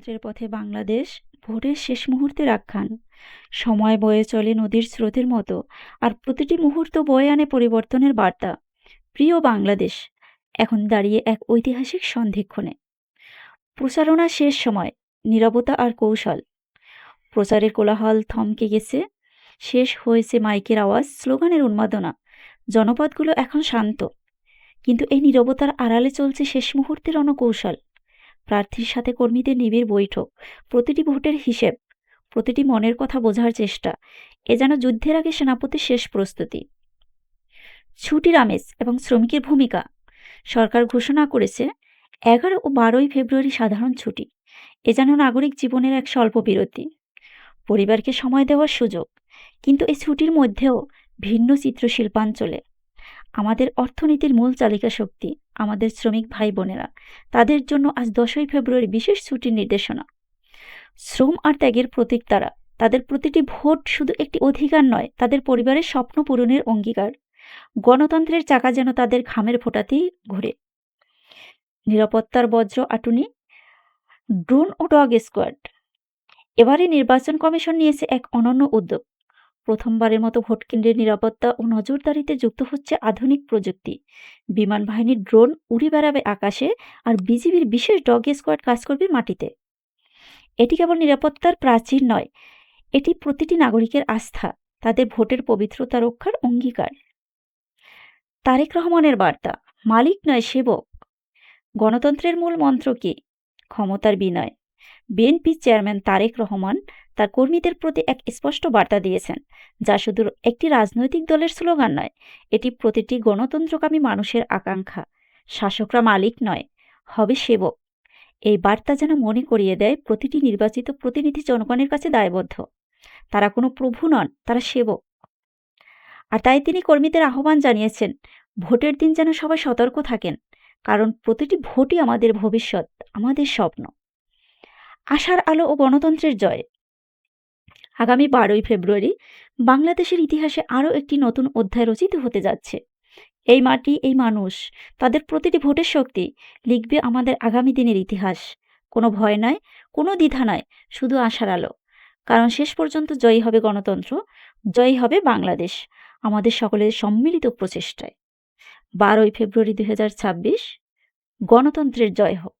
গণতন্ত্রের পথে বাংলাদেশ ভোটের শেষ মুহূর্তে আখ্যান। সময় বয়ে চলে নদীর স্রোতের মতো আর প্রতিটি মুহূর্ত বয়ে আনে পরিবর্তনের বার্তা। প্রিয় বাংলাদেশ, এখন দাঁড়িয়ে এক ঐতিহাসিক সন্ধিক্ষণে। প্রচারণা শেষ সময়, নীরবতা আর কৌশল। প্রচারের কোলাহল থমকে গেছে, শেষ হয়েছে মাইকের আওয়াজ, স্লোগানের উন্মাদনা। জনপদগুলো এখন শান্ত। কিন্তু এই নীরবতার আড়ালে চলছে শেষ মুহূর্তের অনকৌশল। প্রার্থীর সাথে কর্মীদের নিবিড় বৈঠক, প্রতিটি ভোটের হিসেব, প্রতিটি মনের কথা বোঝার চেষ্টা, এ যেন যুদ্ধের আগে সেনাপতির শেষ প্রস্তুতি। ছুটির আমেজ এবং শ্রমিকের ভূমিকা, সরকার ঘোষণা করেছে এগারো ও বারোই ফেব্রুয়ারি সাধারণ ছুটি, এ যেন নাগরিক জীবনের এক স্বল্প বিরতি। পরিবারকে সময় দেওয়ার সুযোগ, কিন্তু এই ছুটির মধ্যেও ভিন্ন চিত্র শিল্পাঞ্চলে আমাদের অর্থনীতির মূল চালিকা শক্তি আমাদের শ্রমিক ভাই বোনেরা তাদের জন্য আজ দশই ফেব্রুয়ারি বিশেষ ছুটির নির্দেশনা। শ্রম আর ত্যাগের প্রতীক তারা। তাদের প্রতিটি ভোট শুধু একটি অধিকার নয়, তাদের পরিবারের স্বপ্ন পূরণের অঙ্গীকার। গণতন্ত্রের চাকা যেন তাদের ঘামের ফোটাতেই ঘুরে। নিরাপত্তার বজ্র আটুনি, ড্রোন ও ডগ স্কোয়াড। এবারে নির্বাচন কমিশন নিয়েছে এক অনন্য উদ্যোগ। প্রথমবারের মতো ভোটকেন্দ্রের নিরাপত্তা ও নজরদারিতে যুক্ত হচ্ছে আধুনিক প্রযুক্তি। বিমান বাহিনীর ড্রোন উড়ে বেড়াবে আকাশে আর বিজিবির বিশেষ ডগ স্কোয়াড কাজ করবে মাটিতে। এটি কেবল নিরাপত্তার প্রাচীর নয়, এটি প্রতিটি নাগরিকের আস্থা, তাদের ভোটের পবিত্রতা রক্ষার অঙ্গীকার। তারেক রহমানের বার্তা, মালিক নয় সেবক। গণতন্ত্রের মূল মন্ত্র কি? ক্ষমতার বিনয়। বিএনপি চেয়ারম্যান তারেক রহমান তার কর্মীদের প্রতি এক স্পষ্ট বার্তা দিয়েছেন, যা শুধু একটি রাজনৈতিক দলের স্লোগান নয়, এটি প্রতিটি গণতন্ত্রকামী মানুষের আকাঙ্ক্ষা। শাসকরা মালিক নয়, হবে সেবক। এই বার্তা যেন মনে করিয়ে দেয় প্রতিটি নির্বাচিত প্রতিনিধি জনগণের কাছে দায়বদ্ধ। তারা কোনো প্রভু নন, তারা সেবক। আর তাই তিনি কর্মীদের আহ্বান জানিয়েছেন, ভোটের দিন যেন সবাই সতর্ক থাকেন, কারণ প্রতিটি ভোটই আমাদের ভবিষ্যৎ, আমাদের স্বপ্ন। আশার আলো ও গণতন্ত্রের জয়। আগামী বারোই ফেব্রুয়ারি বাংলাদেশের ইতিহাসে আরও একটি নতুন অধ্যায় রচিত হতে যাচ্ছে। এই মাটি, এই মানুষ, তাদের প্রতিটি ভোটের শক্তি লিখবে আমাদের আগামী দিনের ইতিহাস। কোনো ভয় নয় কোনো দ্বিধা নয় শুধু আশার আলো। কারণ শেষ পর্যন্ত জয়ী হবে গণতন্ত্র, জয়ী হবে বাংলাদেশ, আমাদের সকলের সম্মিলিত প্রচেষ্টায়। বারোই ফেব্রুয়ারি দু হাজার ছাব্বিশ, গণতন্ত্রের জয় হোক।